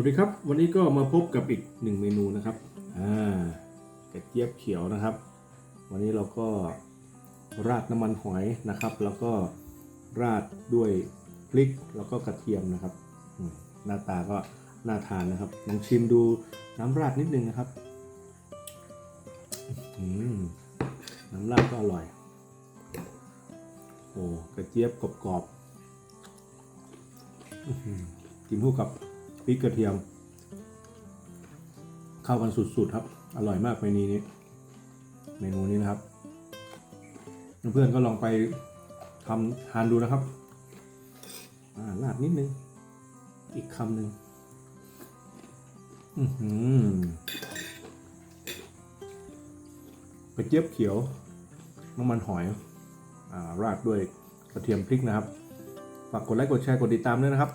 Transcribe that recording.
วัสดีครับ วันนี้ก็มาพบกับอีกหนึ่งเมนูนะครับอ่ากระเจี๊ยบเขียวนะครับ วันนี้เราก็ราดน้ำมันหอยนะครับ แล้วก็ราดด้วยพริกแล้วก็กระเทียมนะครับหน้าตาก็น่าทานนะครับลองชิมดูน้ำราดนิดนึงนะครับอืมน้ำราดก็อร่อย โอ้กระเจี๊ยบกรอบๆกินคู่กับ พริกกระเทียม เข้ากันสุดๆครับ อร่อยมากเมนูนี้ เมนูนี้นะครับ เพื่อนๆก็ลองไปทำทานดูนะครับาราดนิดนึง อีกคำหนึ่งกระเจี๊ยบเขียวน้ำมันหอยอาราดด้วยกระเทียมพริกนะครับ ฝากกดไลค์กดแชร์กดติดตามด้วยนะครับ